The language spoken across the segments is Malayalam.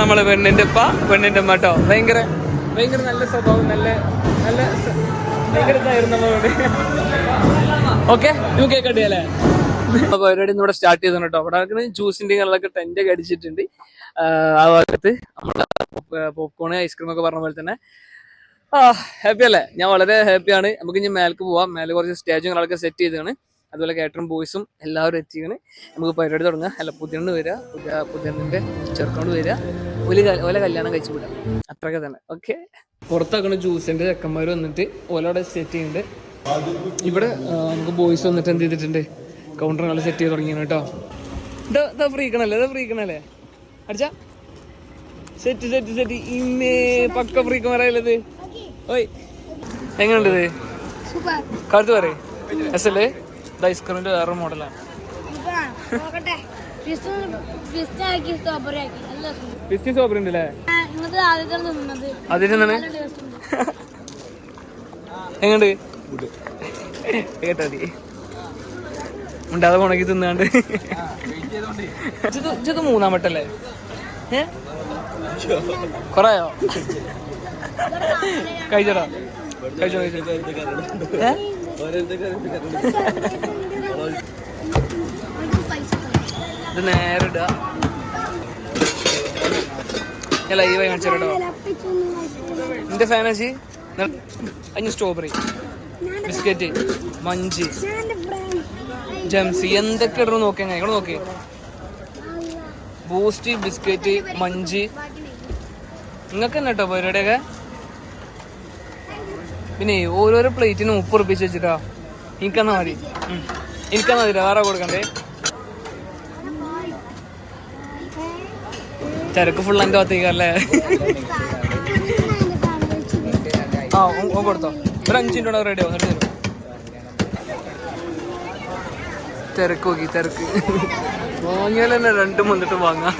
നമ്മളെ പെണ്ണിന്റെ ഉപ്പ പെണ്ണിന്റെ ഉമ്മ കേട്ടോ ഭയങ്കര ഭയങ്കര നല്ല സ്വഭാവം നല്ല നല്ല ഭയങ്കര ഇതായിരുന്നു നമ്മളോട് ഓക്കെ യു കേക്ക് അടിയല്ലേ അപ്പൊ പരിപാടി ഇവിടെ സ്റ്റാർട്ട് ചെയ്തു കേട്ടോ അവിടെ ജ്യൂസിന്റെ കളൊക്കെ ടെന്റ് ഒക്കെ അടിച്ചിട്ടുണ്ട്. ആ ഭാഗത്ത് നമ്മളെ പോപ്കോൺ ഐസ്ക്രീം ഒക്കെ പറഞ്ഞ പോലെ തന്നെ. ആ ഹാപ്പി അല്ലേ? ഞാൻ വളരെ ഹാപ്പിയാണ് നമുക്ക് ഇനി മേലേക്ക് പോവാം. മേലെ കുറച്ച് സ്റ്റേജും കളൊക്കെ സെറ്റ് ചെയ്താണ് അതുപോലെ കേട്ടറും ബോയ്സും എല്ലാവരും എത്തിയാണ് നമുക്ക് പരിപാടി തുടങ്ങാം. അല്ല പുതിയണ്ണ് വരിക പുതിയ പുതിയണ്ണിന്റെ ചെറുക്കോണ്ട് വരിക ഒരു ഓല കല്യാണം കഴിച്ചു വിടാം. അത്രയൊക്കെ തന്നെ. ഓക്കെ പുറത്താക്കണ ജ്യൂസിന്റെ ചെക്കന്മാർ വന്നിട്ട് ഓലോടെ സെറ്റ് ചെയ്യുന്നുണ്ട്. ഇവിടെ നമുക്ക് ബോയ്സ് വന്നിട്ട് എന്ത് ചെയ്തിട്ടുണ്ട്? കൗണ്ടർ നല്ല സെറ്റ് ചെയ്ത് തുടങ്ങിയാണ് കേട്ടോ. ഇതാ ഫ്രീക്കണല്ലേ ഇതാ ഫ്രീക്കണല്ലേ അടിച്ചാ. സെറ്റ് സെറ്റ് സെറ്റ് ഇന്നേ പക്ക ഫ്രീക്ക് മറയല്ലത് ഓയ് എങ്ങനെയുണ്ട് ഇത്? കറുത്ത് പറയേ. എസ് അല്ലേ ഇത് ഐസ്ക്രീമിന്റെ വേറെ മോഡലാണ്. സ്ട്രോബറി ഉണ്ട് അല്ലേ ഉണ്ട് എങ്ങണ്ട് കേട്ടാ മതി ഉണ്ടാതെ ഉണക്കി തിന്നാണ്ട്. ഇത് മൂന്നാം വട്ടല്ലേ? കൊറയോ കഴിച്ചോടാ. കഴിച്ചോ കഴിച്ചോ. ഇത് നേരെ ഇടുക ഞാൻ ലൈവായി കാണിച്ചു കേട്ടോ. എന്റെ ഫാനസി അതിന് സ്ട്രോബെറി ബിസ്ക്കറ്റ് മഞ്ച് ജംസി എന്തൊക്കെ ഇടണം നോക്കി അങ്ങനെ ഇവിടെ നോക്കി ബൂസ്റ്റ് ബിസ്ക്കറ്റ് മഞ്ച്. നിങ്ങൾക്ക് തന്നെ കേട്ടോ പരിപാടിയൊക്കെ? പിന്നെ ഓരോരോ പ്ലേറ്റിന് മുപ്പത് ഉറപ്പിച്ച് വെച്ചിട്ടാ. എനിക്കെന്നാ മതി. എനിക്കെന്നാ മതി വേറെ കൊടുക്കണ്ടേ? ചരക്ക് ഫുൾ എന്റെ ഭാഗത്തേക്കല്ലേ ആ കൊടുത്തോ. ഒരു അഞ്ച് മിനിറ്റ് റെഡി ആവും. തിരക്ക് നോക്കി തിരക്ക്. വാങ്ങിയാൽ തന്നെ രണ്ടും വന്നിട്ട് വാങ്ങാം.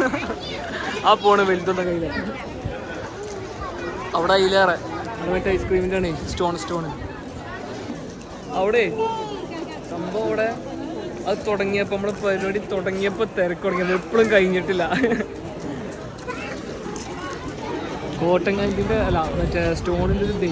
ആ പോണ് വലുതുണ്ട കയ്യില? അവിടെ അതിലേറെ മറ്റേ ഐസ്ക്രീമിന്റെ ആണ് സ്റ്റോൺ സ്റ്റോൺ അവിടെ സംഭവം അവിടെ അത് തുടങ്ങിയപ്പോൾ നമ്മുടെ പരിപാടി തുടങ്ങിയപ്പോൾ തിരക്ക് തുടങ്ങിയത് എപ്പോഴും കഴിഞ്ഞിട്ടില്ല. കോട്ടൻ കാഞ്ചിന്റെ അല്ല മറ്റേ സ്റ്റോണിന്റെ ഒരു ഇതേ